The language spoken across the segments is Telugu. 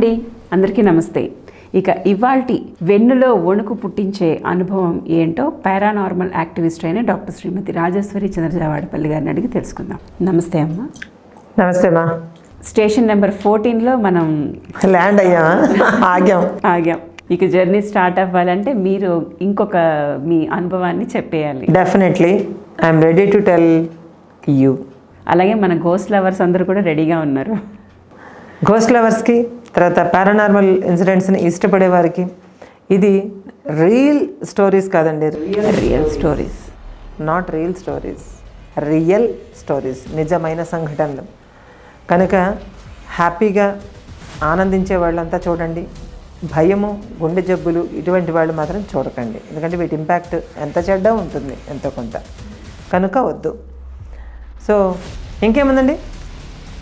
అండి అందరికీ నమస్తే. ఇక ఇవాల్టి వెన్నులో వణుకు పుట్టించే అనుభవం ఏంటో పారానార్మల్ యాక్టివిస్ట్ అయిన డాక్టర్ శ్రీమతి రాజేశ్వరి చంద్రజావాడపల్లి గారిని అడిగి తెలుసుకుందాం. నమస్తే అమ్మ. నమస్తే మా స్టేషన్ నెంబర్ ఫోర్టీన్లో మనం ల్యాండ్ అయ్యామా? ఆగాం. ఆగాం. ఇక జర్నీ స్టార్ట్ అవ్వాలంటే మీరు ఇంకొక మీ అనుభవాన్ని చెప్పేయాలి. Definitely I'm ready to tell you అలాగే మన గోస్ట్ లవర్స్ అందరూ కూడా రెడీగా ఉన్నారు. గోస్ట్ లవర్స్కి తర్వాత పారానార్మల్ ఇన్సిడెంట్స్ని ఇష్టపడే వారికి ఇది రియల్ స్టోరీస్ కాదండి. Real real stories not real stories real stories నిజమైన సంఘటనలు. కనుక హ్యాపీగా ఆనందించే వాళ్ళంతా చూడండి. భయము గుండె జబ్బులు ఇటువంటి వాళ్ళు మాత్రం చూడకండి. ఎందుకంటే వీటి ఇంపాక్ట్ ఎంత చెడ్డ ఉంటుంది ఎంతో కొంత. కనుక వద్దు. సో ఇంకేముందండి?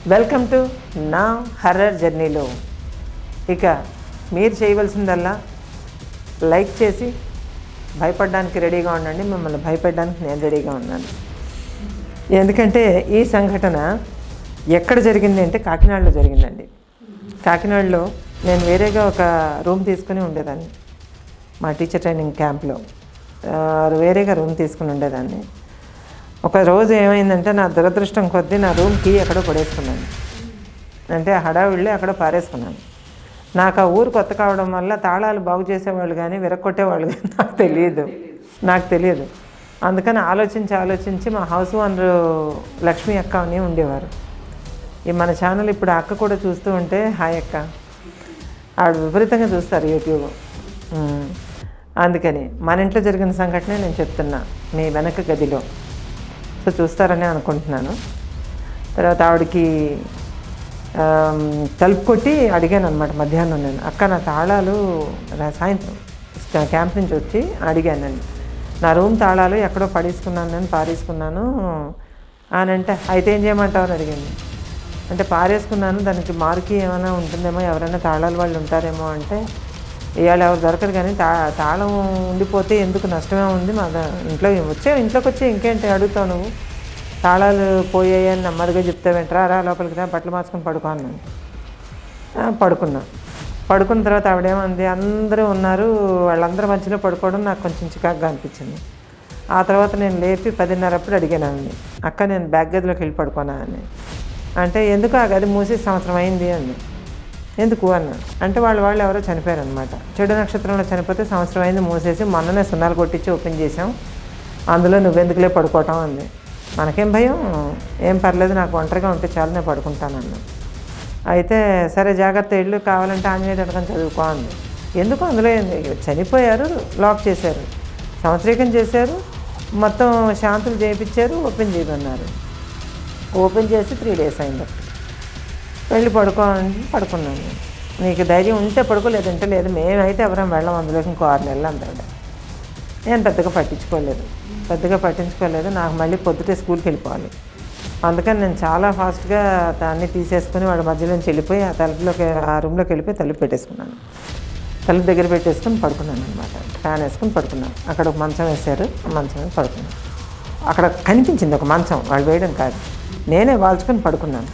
వెల్కమ్ టు నా హర్రర్ జర్నీలో ఇక మీరు చేయవలసిందల్లా లైక్ చేసి భయపడడానికి రెడీగా ఉండండి. మిమ్మల్ని భయపడడానికి నేను రెడీగా ఉన్నాను. ఎందుకంటే ఈ సంఘటన ఎక్కడ జరిగింది అంటే కాకినాడలో జరిగిందండి. కాకినాడలో నేను వేరేగా ఒక రూమ్ తీసుకుని ఉండేదాన్ని. మా టీచర్ ట్రైనింగ్ క్యాంప్లో. వేరేగా రూమ్ తీసుకుని ఉండేదాన్ని. ఒక రోజు ఏమైందంటే నా దురదృష్టం కొద్దీ నా రూమ్కి ఎక్కడో పడేసుకున్నాను. అంటే హడావిడిలో అక్కడ పారేసుకున్నాను. నాకు ఆ ఊరు కొత్త కావడం వల్ల తాళాలు బాగు చేసేవాళ్ళు కానీ విరక్కొట్టేవాళ్ళు కానీ నాకు తెలియదు. నాకు తెలియదు. అందుకని ఆలోచించి ఆలోచించి మా హౌస్ ఓనర్ లక్ష్మి అక్క అని ఉండేవారు. ఈ మన ఛానల్ ఇప్పుడు అక్క కూడా చూస్తూ ఉంటే హాయ్ అక్క. ఆవిడ విపరీతంగా చూస్తారు యూట్యూబ్. అందుకని మన ఇంట్లో జరిగిన సంఘటనే నేను చెప్తున్నా మీ వెనక గదిలో. సో చూస్తారని అనుకుంటున్నాను. తర్వాత ఆవిడకి తలుపు కొట్టి అడిగాను అనమాట మధ్యాహ్నం నేను. అక్క నా తాళాలు సాయంత్రం క్యాంప్ నుంచి వచ్చి అడిగానండి నా రూమ్ తాళాలు ఎక్కడో పడేసుకున్నాను నేను పారేసుకున్నాను. అని అంటే అయితే ఏం చేయమంటావు? అని అడిగింది అంటే పారేసుకున్నాను దానికి మార్కి ఏమైనా ఉంటుందేమో ఎవరైనా తాళాలు వాళ్ళు ఉంటారేమో అంటే ఇవాళ ఎవరు దొరకరు కానీ తా తాళం ఉండిపోతే ఎందుకు నష్టమే ఉంది మా ఇంట్లో వచ్చే ఇంట్లోకి వచ్చి ఇంకేంటి అడుగుతావు నువ్వు? తాళాలు పోయాయి అని చెప్తే వెంటరా రా లోపలికి రా బట్టలు మార్చుకొని పడుకో అన్నాను. పడుకున్నా. పడుకున్న తర్వాత ఆవిడేమంది అందరూ ఉన్నారు వాళ్ళందరి మధ్యలో పడుకోవడం నాకు కొంచెం చికాకుగా అనిపించింది. ఆ తర్వాత నేను లేపి పదిన్నరప్పుడు అడిగాను ఆవిడని అక్క నేను బ్యాగ్ గదిలోకి వెళ్ళి పడుకోనా? అని. అంటే ఎందుకు ఆ గది మూసి సంవత్సరం అయింది? అంది ఎందుకు? అన్న. అంటే వాళ్ళు వాళ్ళు ఎవరో చనిపోయారు అనమాట చెడు నక్షత్రంలో చనిపోతే సంవత్సరం అయింది మూసేసి మొన్ననే సున్నాలు కొట్టించి ఓపెన్ చేసాం అందులో నువ్వెందుకులే పడుకోవటం? అంది మనకేం భయం? ఏం పర్లేదు నాకు ఒంటరిగా ఉంటే చాలు నేను పడుకుంటానన్న. అయితే సరే జాగ్రత్త ఇళ్ళు కావాలంటే ఆంజనేయ తడకం చదువుకో అంది. ఎందుకు అందులో చనిపోయారు లాక్ చేశారు సంవత్సరీకం చేశారు మొత్తం శాంతులు చేయించారు ఓపెన్ చేయమన్నారు. ఓపెన్ చేసి త్రీ డేస్ అయింది. వెళ్ళి పడుకో పడుకున్నాను. నీకు ధైర్యం ఉంటే పడుకోలేదు లేదంటే లేదు. మేమైతే ఎవరైనా వెళ్ళం అందులోకి ఇంకో ఆరు నెలలు అందరూ నేను పెద్దగా పట్టించుకోలేదు. పెద్దగా పట్టించుకోలేదు. నాకు మళ్ళీ పొద్దుటే స్కూల్కి వెళ్ళిపోవాలి. అందుకని నేను చాలా ఫాస్ట్గా దాన్ని తీసేసుకుని వాడి మధ్యలోంచి వెళ్ళిపోయి ఆ తలుపులోకి ఆ రూమ్లోకి వెళ్ళిపోయి తలుపు పెట్టేసుకున్నాను. తలుపు దగ్గర పెట్టేసుకుని పడుకున్నాను అనమాట ఫ్యాన్ వేసుకుని పడుకున్నాను. అక్కడ ఒక మంచం వేశారు. మంచం మీద పడుకున్నాను. అక్కడ కనిపించింది ఒక మంచం. వాళ్ళు వేయడం కాదు. నేనే వాల్చుకొని పడుకున్నాను.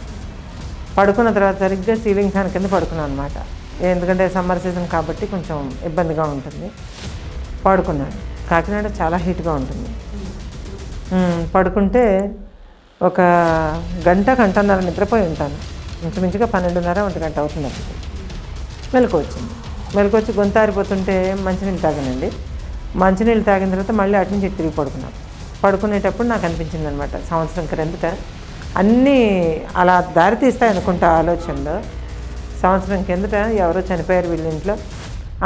పడుకున్న తర్వాత సరిగ్గా సీలింగ్ ఫ్యాన్ కింద పడుకున్నాను అనమాట ఎందుకంటే సమ్మర్ సీజన్ కాబట్టి కొంచెం ఇబ్బందిగా ఉంటుంది. పడుకున్నాను. కాకినాడ చాలా హీట్గా ఉంటుంది. పడుకుంటే ఒక గంట గంటన్నర నిద్రపోయి ఉంటాను. ఇంచుమించుగా పన్నెండున్నర ఒంటి గంట అవుతుంది అప్పుడు. మెలకు వచ్చింది. మెలకు వచ్చి గొంతు మంచినీళ్ళు తాగానండి. మంచినీళ్ళు తాగిన తర్వాత మళ్ళీ అటు నుంచి తిరిగి పడుకున్నాను. పడుకునేటప్పుడు నాకు అనిపించింది అనమాట సంవత్సరం క్రిందట అన్నీ అలా దారి తీస్తాయి అనుకుంటా ఆలోచనలో. సంవత్సరం కిందట ఎవరో చనిపోయారు వీళ్ళ ఇంట్లో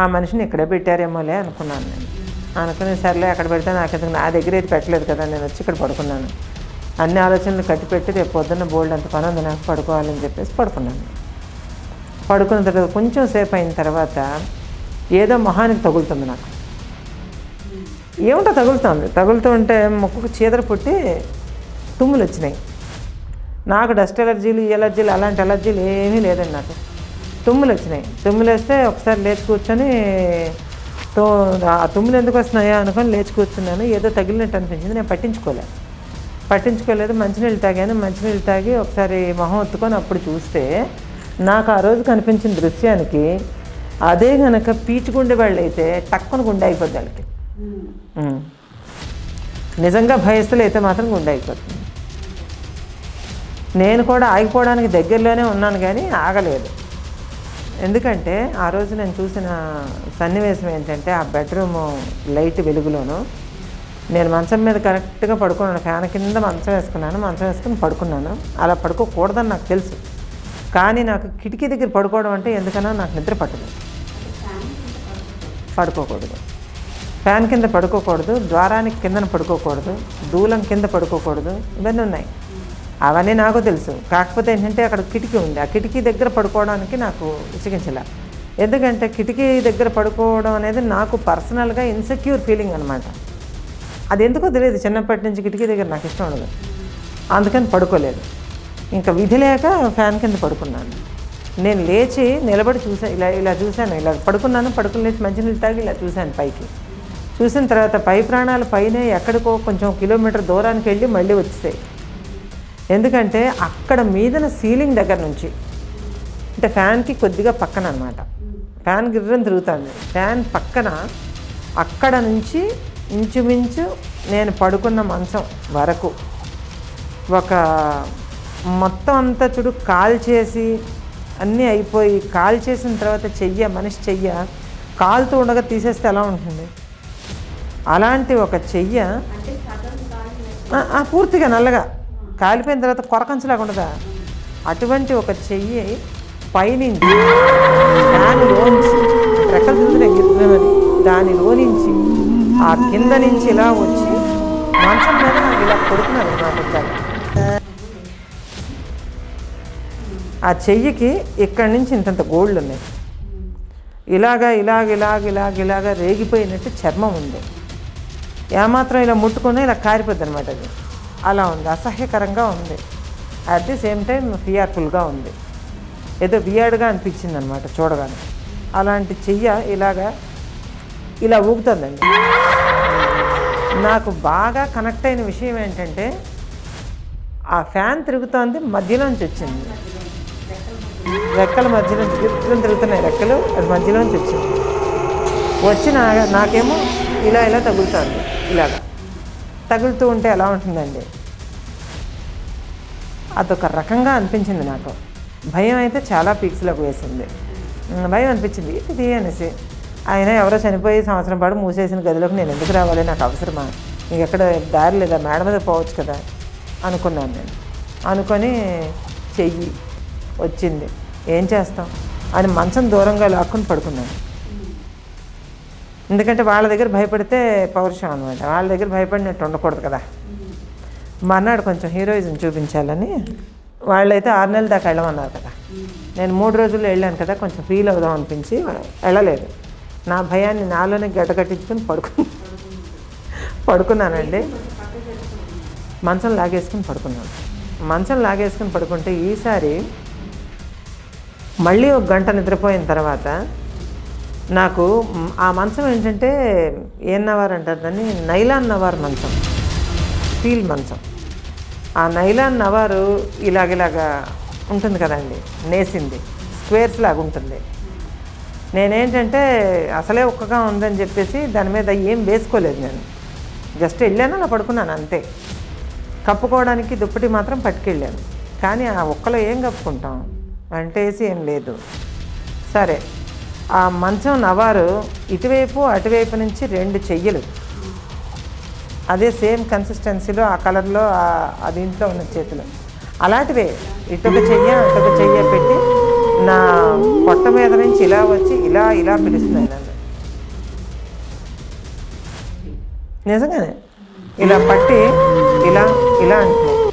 ఆ మనిషిని ఇక్కడే పెట్టారేమోలే అనుకున్నాను నేను. అనుకునే సర్లే అక్కడ పెడితే నాకు ఎందుకు నా దగ్గర అయితే పెట్టలేదు కదా నేను వచ్చి ఇక్కడ పడుకున్నాను. అన్ని ఆలోచనలు కట్టి పెట్టి రేపు పొద్దున్న బోల్డ్ అంత పని ఉంది నాకు పడుకోవాలని చెప్పేసి పడుకున్నాను. పడుకున్న తర్వాత కొంచెం సేపు అయిన తర్వాత ఏదో మొహానికి తగులుతుంది నాకు. ఏమిటో తగులుతుంది. తగులుతూ ఉంటే ముక్కుకు చీదర పుట్టి తుమ్ములు వచ్చినాయి. నాకు డస్ట్ ఎలర్జీలు ఈ ఎలర్జీలు అలాంటి ఎలర్జీలు ఏమీ లేదండి నాకు. తుమ్ములు వచ్చినాయి. తుమ్ములు వేస్తే ఒకసారి లేచి కూర్చొని తో ఆ తుమ్ములు ఎందుకు వస్తున్నాయా అనుకొని లేచి కూర్చున్నాను ఏదో తగిలినట్టు అనిపించింది. నేను పట్టించుకోలే. పట్టించుకోలేదు. మంచినీళ్ళు తాగాను. మంచినీళ్ళు తాగి ఒకసారి మొహం ఒత్తుకొని అప్పుడు చూస్తే నాకు ఆ రోజు కనిపించిన దృశ్యానికి అదే గనక పీచు గుండె వాళ్ళు అయితే టక్కున గుండె అయిపోద్ది వాళ్ళకి. నిజంగా భయస్తులు అయితే మాత్రం గుండె అయిపోతుంది. నేను కూడా ఆగిపోవడానికి దగ్గరలోనే ఉన్నాను కానీ ఆగలేదు. ఎందుకంటే ఆ రోజు నేను చూసిన సన్నివేశం ఏంటంటే ఆ బెడ్రూమ్ లైట్ వెలుగులోను. నేను మంచం మీద కరెక్ట్గా పడుకున్నాను. ఫ్యాన్ కింద మంచం వేసుకున్నాను. మంచం వేసుకుని పడుకున్నాను. అలా పడుకోకూడదని నాకు తెలుసు. కానీ నాకు కిటికీ దగ్గర పడుకోవడం అంటే ఎందుకన్నా నాకు నిద్ర పట్టదు. పడుకోకూడదు. ఫ్యాన్ కింద పడుకోకూడదు. ద్వారానికి కిందన పడుకోకూడదు. దూలం కింద పడుకోకూడదు. ఇవన్నీ ఉన్నాయి. అవన్నీ నాకు తెలుసు. కాకపోతే ఏంటంటే అక్కడ కిటికీ ఉంది. ఆ కిటికీ దగ్గర పడుకోవడానికి నాకు ఇచ్చగించలే ఎందుకంటే కిటికీ దగ్గర పడుకోవడం అనేది నాకు పర్సనల్గా ఇన్సెక్యూర్ ఫీలింగ్ అనమాట అది ఎందుకో తెలియదు. చిన్నప్పటి నుంచి కిటికీ దగ్గర నాకు ఇష్టం ఉండదు. అందుకని పడుకోలేదు. ఇంకా విధి లేక ఫ్యాన్ కింద పడుకున్నాను. నేను లేచి నిలబడి చూసాను ఇలా ఇలా చూశాను. ఇలా పడుకున్నాను పడుకుని లేచి మంచినీళ్ళు తాగి ఇలా చూశాను పైకి. చూసిన తర్వాత పై ప్రాణాలు పైనే ఎక్కడికో కొంచెం కిలోమీటర్ దూరానికి వెళ్ళి మళ్ళీ వచ్చేసాయి. ఎందుకంటే అక్కడ మీదన సీలింగ్ దగ్గర నుంచి అంటే ఫ్యాన్కి కొద్దిగా పక్కన అనమాట ఫ్యాన్ గిర్రం తిరుగుతుంది. ఫ్యాన్ పక్కన అక్కడ నుంచి ఇంచుమించు నేను పడుకున్న మంచం వరకు ఒక మొత్తం అంతా చూడు కాల్ చేసి అన్నీ అయిపోయి కాల్ చేసిన తర్వాత చెయ్య మనిషి చెయ్య కాలుతూ ఉండగా తీసేస్తే ఎలా ఉంటుంది? అలాంటి ఒక చెయ్య పూర్తిగా నల్లగా. కాలిపోయిన తర్వాత కొరకంచలాగా ఉండదా అటువంటి ఒక చెయ్యి పైనుంచి దానిలోంచి రెక్కలు తిరుగుతున్నాయి గిర్రమని దానిలోనించి ఆ కింద నుంచి ఇలా వచ్చి మంచం మీద నాకు ఇలా కొడుతున్నారు నా ఇక్కడ ఆ చెయ్యికి ఇక్కడి నుంచి ఇంతంత గోళ్ళు ఉన్నాయి ఇలాగ ఇలాగ ఇలాగ ఇలాగ ఇలాగ రేగిపోయినట్టు చర్మం ఉంది. ఏమాత్రం ఇలా ముట్టుకున్నా ఇలా కారిపోద్ది అనమాట అది. అలా ఉంది అసహ్యకరంగా ఉంది. అట్ ది సేమ్ టైం ఫియర్ఫుల్గా ఉంది. ఏదో వియర్డ్గా అనిపించింది అనమాట చూడగానే. అలాంటి చెయ్య ఇలాగా ఇలా ఊగుతుందండి. నాకు బాగా కనెక్ట్ అయిన విషయం ఏంటంటే ఆ ఫ్యాన్ తిరుగుతోంది మధ్యలోంచి వచ్చింది. రెక్కల మధ్యలోంచి తిరుగుతున్న తిరుగుతున్నాయి రెక్కలు అది మధ్యలోంచి వచ్చింది. వచ్చి నా నాకేమో ఇలా ఇలా తగులుతుంది ఇలాగా. తగులుతూ ఉంటే ఎలా ఉంటుందండి? అదొక రకంగా అనిపించింది నాకు. భయం అయితే చాలా పీక్స్లోకి వేసింది. భయం అనిపించింది. ఇది అనేసి ఆయన ఎవరో చనిపోయి సంవత్సరం పాటు మూసేసిన గదిలోకి నేను ఎందుకు రావాలి? నాకు అవసరమా? నీకు ఎక్కడ దారి లేదా? మేడ మీద పోవచ్చు కదా? అనుకున్నాను నేను. అనుకొని చెయ్యి వచ్చింది. ఏం చేస్తాం? అని మంచం దూరంగా లాక్కుని పడుకున్నాను. ఎందుకంటే వాళ్ళ దగ్గర భయపడితే పౌరుషం అనమాట వాళ్ళ దగ్గర భయపడినట్టు ఉండకూడదు కదా. మర్నాడు కొంచెం హీరోయిజం చూపించాలని. వాళ్ళైతే ఆరు నెలల దాకా వెళ్ళమన్నారు కదా. నేను మూడు రోజుల్లో వెళ్ళాను కదా కొంచెం ఫీల్ అవుదాం అనిపించి వెళ్ళలేదు. నా భయాన్ని నాలోనే గడ్డకట్టించుకుని పడుకు పడుకున్నానండి. మంచం లాగేసుకుని పడుకున్నాను. మంచం లాగేసుకుని పడుకుంటే ఈసారి మళ్ళీ ఒక గంట నిద్రపోయిన తర్వాత నాకు ఆ మంచం ఏంటంటే ఏం నవార్ అంటారు దాన్ని? నైలాన్ నవార్ మంచం. స్టీల్ మంచం. ఆ నైలాన్ నవారు ఇలాగిలాగా ఉంటుంది కదండి నేసింది. స్క్వేర్స్ లాగా ఉంటుంది. నేనేంటంటే అసలే ఒక్కగా ఉందని చెప్పేసి దాని మీద ఏం వేసుకోలేదు నేను. జస్ట్ వెళ్ళాను అలా పడుకున్నాను అంతే. కప్పుకోవడానికి దుప్పటి మాత్రం పట్టుకెళ్ళాను. కానీ ఆ ఒక్కలో ఏం కప్పుకుంటాం? వంటేసి ఏం లేదు. సరే. ఆ మంచం నవారు ఇటువైపు అటువైపు నుంచి రెండు చెయ్యలు. అదే సేమ్ కన్సిస్టెన్సీలో ఆ కలర్లో ఆ- దీంట్లో ఉన్న చేతులు. అలాంటివే ఇటొక చెయ్య అటొక చెయ్య పెట్టి నా పొట్ట మీద నుంచి ఇలా వచ్చి ఇలా ఇలా పిలుస్తున్నాయి నన్ను. నిజంగానే? ఇలా పట్టి ఇలా ఇలా అంటున్నాయి.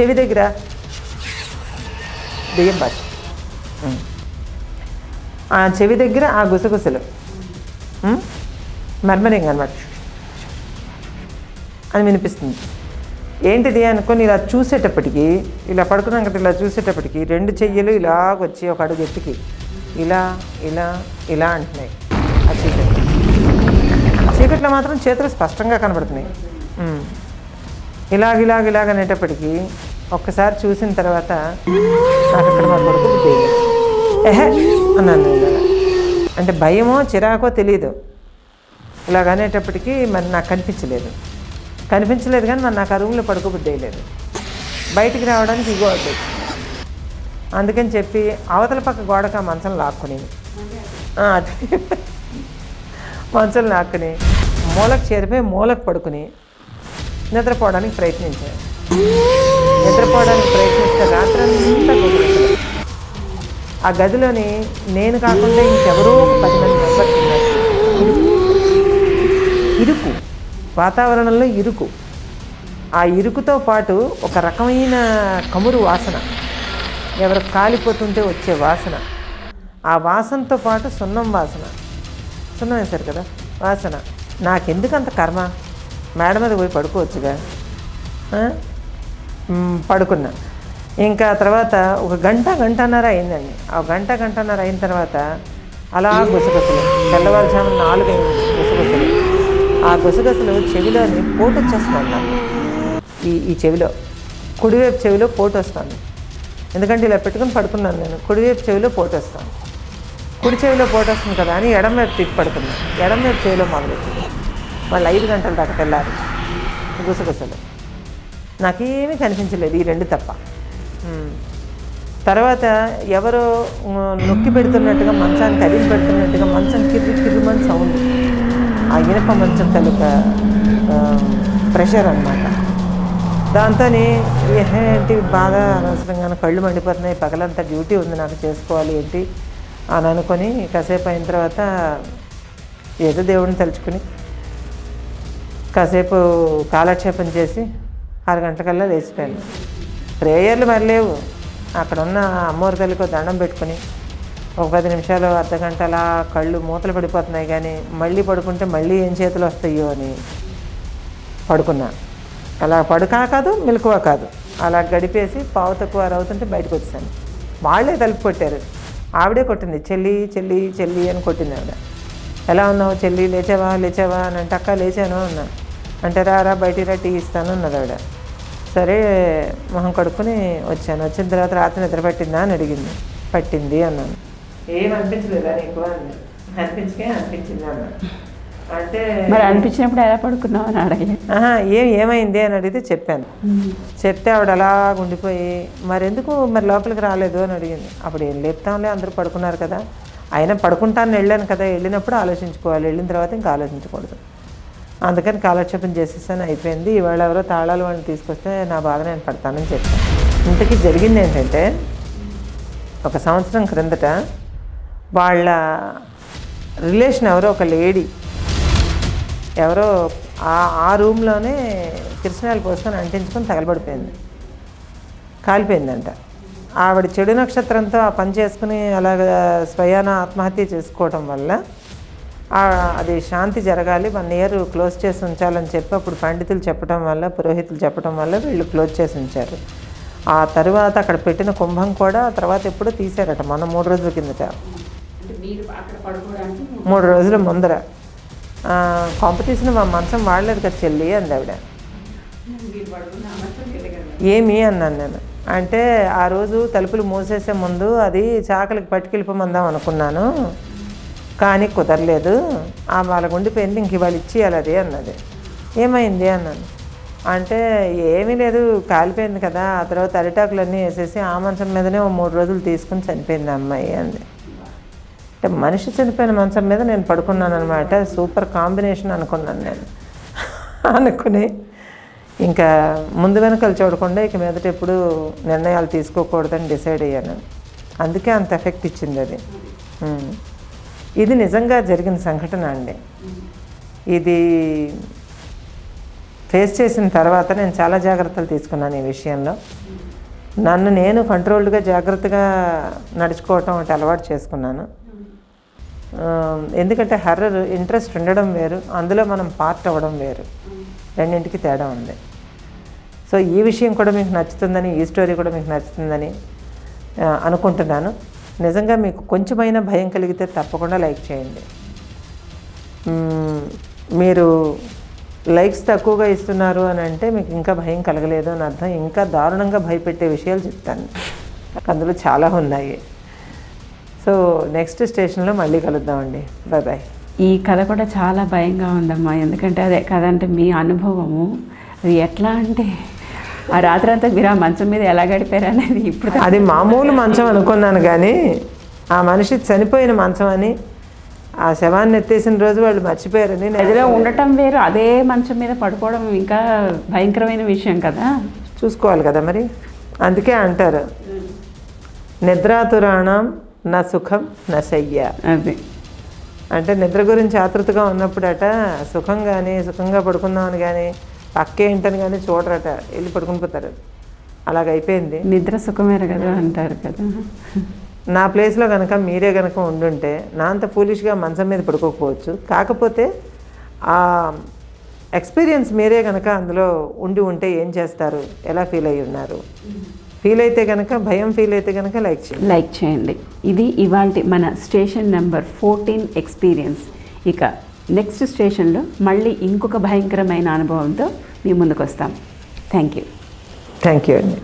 చెవి దగ్గర. దెయ్యం భాష ఆ చెవి దగ్గర ఆ గుసగుసలు. మర్మరింగ్ అనమాట అని వినిపిస్తుంది. ఏంటిది అనుకొని ఇలా చూసేటప్పటికి ఇలా పడుకున్నాం కదా ఇలా చూసేటప్పటికి రెండు చెయ్యలు ఇలాగొచ్చి ఒక అడుగు ఎత్తుకి ఇలా ఇలా ఇలా అంటున్నాయి. ఆ చీకటి చీకట్లో మాత్రం చేతులు స్పష్టంగా కనబడుతున్నాయి. ఇలాగ ఇలాగ ఇలాగ అనేటప్పటికీ ఒక్కసారి చూసిన తర్వాత నాకు అక్కడ మా కొడుకు ఎహే అన్నాను అంటే భయమో చిరాకో తెలియదు ఇలాగ అనేటప్పటికీ మరి నాకు కనిపించలేదు. కనిపించలేదు కానీ మరి నాకు ఆ రూమ్లో పడుకోబుద్దేయలేదు బయటికి రావడానికి ఇగో అవుతుంది అందుకని చెప్పి అవతల పక్క గోడక మంచం లాక్కుని. అది. మంచం లాక్కుని మూలకు చేరిపోయి మూలకు పడుకుని నిద్రపోవడానికి ప్రయత్నించాను. నిద్రపోవడానికి ప్రయత్నిస్తే రాత్రంతా గదిలో ఆ గదిలోని నేను కాకుండా ఇంకెవరో ఒక పది మంది మెంబర్స్ ఉన్నారు. ఇరుకు. వాతావరణంలో ఇరుకు. ఆ ఇరుకుతో పాటు ఒక రకమైన కమురు వాసన. ఎవరు కాలిపోతుంటే వచ్చే వాసన. ఆ వాసనతో పాటు సున్నం వాసన. సున్నం వేశారు కదా? వాసన. నాకెందుకు అంత కర్మ? మేడ మీద పోయి పడుకోవచ్చుగా? పడుకున్నా. ఇంకా తర్వాత ఒక గంట గంటన్నర అయిందండి. ఆ గంట గంటన్నర అయిన తర్వాత అలా గుసగుసలు తెల్లవారుజాము నాలుగు అయింది గుసగుసలు. ఆ గుసగుసలు చెవిలోని పోటు వచ్చేస్తుంది ఈ ఈ చెవిలో కుడివైపు చెవిలో పోటు వస్తుంది. ఎందుకంటే ఇలా పెట్టుకుని పడుకున్నాను నేను. కుడివైపు చెవిలో పోటు వస్తాను కుడి చెవిలో పోటు వస్తుంది కదా అని ఎడం వైపు తిప్పి పడుకున్నాను. ఎడం వైపు చెవిలో మొదలెట్టింది. వాళ్ళు ఐదు గంటల దాకా తెల్లారు గుసగుసలు. నాకేమీ కనిపించలేదు ఈ రెండు తప్ప. తర్వాత ఎవరో నొక్కి పెడుతున్నట్టుగా మంచాన్ని కదిలి పెడుతున్నట్టుగా మంచం కిర్రు కిర్రుమని సౌండ్. ఆ ఇనప మంచం తలుక ప్రెషర్ అన్నమాట. దాంతో ఏంటి బాగా అనవసరంగా కళ్ళు మండిపోతున్నాయి పగలంతా డ్యూటీ ఉంది నాకు చేసుకోవాలి ఏంటి అని అనుకొని కాసేపు అయిన తర్వాత ఏదో దేవుడిని తలుచుకుని కాసేపు కాలక్షేపం చేసి ఆరు గంటలకల్లా లేచిపోయాను. ప్రేయర్లు మరి లేవు. అక్కడ ఉన్న అమ్మవారి తల్లికి దండం పెట్టుకుని ఒక పది నిమిషాలు అర్ధ గంట అలా కళ్ళు మూతలు పడిపోతున్నాయి కానీ మళ్ళీ పడుకుంటే మళ్ళీ ఏం చేతులు వస్తాయో అని పడుకున్నా. అలా పడుకా కాదు మెలకువ కాదు. అలా గడిపేసి పావు తక్కువ అవుతుంటే బయటకు వచ్చాను వాళ్ళే తలుపు కొట్టారు. ఆవిడే కొట్టింది చెల్లి చెల్లి చెల్లి అని కొట్టింది ఆవిడ. ఎలా ఉన్నావు చెల్లి? లేచావా? లేచావా? అని అంటే అక్క లేచాను అన్నా. అంటే రా రా బయటికి రా టీ ఇస్తాను అన్నది ఆవిడ. సరే మొహం కడుక్కొని వచ్చాను. వచ్చిన తర్వాత రాత్రి నిద్ర పట్టిందా అని అడిగింది. పట్టింది అన్నాను. ఏం అనిపించలేదా నీకు అని. అనిపించకే అనిపించింది అన్న అంటే మరి అనిపించినప్పుడు ఎలా పడుకున్నావు అని అడగలేదు. ఏం ఏమైంది అని అడిగితే చెప్పాను. చెప్తే ఆవిడ అలా ఉండిపోయి మరెందుకు మరి లోపలికి రాలేదు? అని అడిగింది. అప్పుడు ఏం లేపుతాంలే అందరూ పడుకున్నారు కదా. అయినా పడుకుంటాను వెళ్ళాను కదా. వెళ్ళినప్పుడు ఆలోచించుకోవాలి. వెళ్ళిన తర్వాత ఇంకా ఆలోచించకూడదు. అందుకని కాలక్షేపం చేసేసాను అయిపోయింది. ఇవాళ ఎవరో తాళాలు వాడిని తీసుకొస్తే నా బాధ నేను పడతానని చెప్పాను. ఇంతకీ జరిగింది ఏంటంటే ఒక సంవత్సరం క్రిందట వాళ్ళ రిలేషన్ ఎవరో ఒక లేడీ ఎవరో ఆ ఆ రూమ్లోనే కృష్ణాలు పోసుకొని అంటించుకొని తగలబడిపోయింది. కాలిపోయిందంట. ఆవిడ చెడు నక్షత్రంతో ఆ పని చేసుకుని అలాగ స్వయాన ఆత్మహత్య చేసుకోవటం వల్ల అది శాంతి జరగాలి. వన్ ఇయర్ క్లోజ్ చేసి ఉంచాలని చెప్పి అప్పుడు పండితులు చెప్పడం వల్ల పురోహితులు చెప్పడం వల్ల వీళ్ళు క్లోజ్ చేసి ఉంచారు. ఆ తర్వాత అక్కడ పెట్టిన కుంభం కూడా ఆ తర్వాత ఎప్పుడో తీశారట మొన్న మూడు రోజుల కిందట. మూడు రోజుల ముందర. కాంపిటీషన్ మా మంచం వాడలేదు కదా చెల్లి అంది ఆవిడ. ఏమి అన్నాను నేను. అంటే ఆ రోజు తలుపులు మూసేసే ముందు అది చాకలికి పట్టుకెళ్ళిపోమందాం అనుకున్నాను. కానీ కుదరలేదు. ఆ వాళ్ళకు ఉండిపోయింది ఇంక ఇవాళ ఇచ్చేయాలి అది అన్నది. ఏమైంది అన్నాను అంటే ఏమీ లేదు కాలిపోయింది కదా. ఆ తర్వాత అరిటాకులన్నీ వేసేసి ఆ మంచం మీదనే ఓ మూడు రోజులు తీసుకుని చనిపోయింది అమ్మాయి అంది. అంటే మనిషి చనిపోయిన మంచం మీద నేను పడుకున్నాను అనమాట సూపర్ కాంబినేషన్ అనుకున్నాను నేను. అనుకుని ఇంకా ముందు వెనకలు చూడకుండా ఇక మీదట ఎప్పుడు నిర్ణయాలు తీసుకోకూడదని డిసైడ్ అయ్యాను. అందుకే అంత ఎఫెక్ట్ ఇచ్చింది అది. ఇది నిజంగా జరిగిన సంఘటన అండి. ఇది ఫేస్ చేసిన తర్వాత నేను చాలా జాగ్రత్తలు తీసుకున్నాను ఈ విషయంలో. నన్ను నేను కంట్రోల్డ్గా జాగ్రత్తగా నడుచుకోవటం ఒకటి అలవాటు చేసుకున్నాను. ఎందుకంటే హర్రర్ ఇంట్రెస్ట్ ఉండడం వేరు అందులో మనం పార్ట్ అవ్వడం వేరు. రెండింటికి తేడా ఉంది. సో ఈ విషయం కూడా మీకు నచ్చుతుందని ఈ స్టోరీ కూడా మీకు నచ్చుతుందని అనుకుంటున్నాను. నిజంగా మీకు కొంచెమైనా భయం కలిగితే తప్పకుండా లైక్ చేయండి. మీరు లైక్స్ తక్కువగా ఇస్తున్నారు అని అంటే మీకు ఇంకా భయం కలగలేదు అని అర్థం. ఇంకా దారుణంగా భయపెట్టే విషయాలు చెప్తాను. అందులో చాలా ఉన్నాయి. సో నెక్స్ట్ స్టేషన్లో మళ్ళీ కలుద్దామండి. బాయ్ బాయ్ ఈ కథ కూడా చాలా భయంగా ఉందమ్మా. ఎందుకంటే అదే కథ అంటే మీ అనుభవము. అది ఎట్లా అంటే ఆ రాత్రి అంతా మీరు ఆ మంచం మీద ఎలా గడిపారు అనేది ఇప్పుడు అది మామూలు మంచం అనుకున్నాను కానీ ఆ మనిషి చనిపోయిన మంచం అని ఆ శవాన్ని ఎత్తేసిన రోజు వాళ్ళు మర్చిపోయారని నేను గదిలో ఉండటం వేరు అదే మంచం మీద పడుకోవడం ఇంకా భయంకరమైన విషయం కదా. చూసుకోవాలి కదా మరి. అందుకే అంటారు నిద్రాతురాణం నా సుఖం నా శయ్య. అది. అంటే నిద్ర గురించి ఆతృతగా ఉన్నప్పుడట సుఖం కానీ సుఖంగా పడుకుందామని కానీ పక్కే ఇంటని కానీ చూడరట వెళ్ళి పడుకుని పోతారు. అలాగ అయిపోయింది. నిద్ర సుఖమేర కదా అంటారు కదా. నా ప్లేస్లో కనుక మీరే కనుక ఉండుంటే నా అంత ఫూలిష్గా మంచం మీద పడుకోకపోవచ్చు. కాకపోతే ఆ ఎక్స్పీరియన్స్ మీరే కనుక అందులో ఉండి ఉంటే ఏం చేస్తారు? ఎలా ఫీల్ అయ్యి ఉన్నారు? ఫీల్ అయితే కనుక భయం ఫీల్ అయితే కనుక లైక్ చేయండి. లైక్ చేయండి. ఇది ఇవాళ మన స్టేషన్ నెంబర్ ఫోర్టీన్ ఎక్స్పీరియన్స్. ఇక నెక్స్ట్ స్టేషన్లో మళ్ళీ ఇంకొక భయంకరమైన అనుభవంతో మీ ముందుకు వస్తాం థ్యాంక్ యూ థ్యాంక్ యూ అండి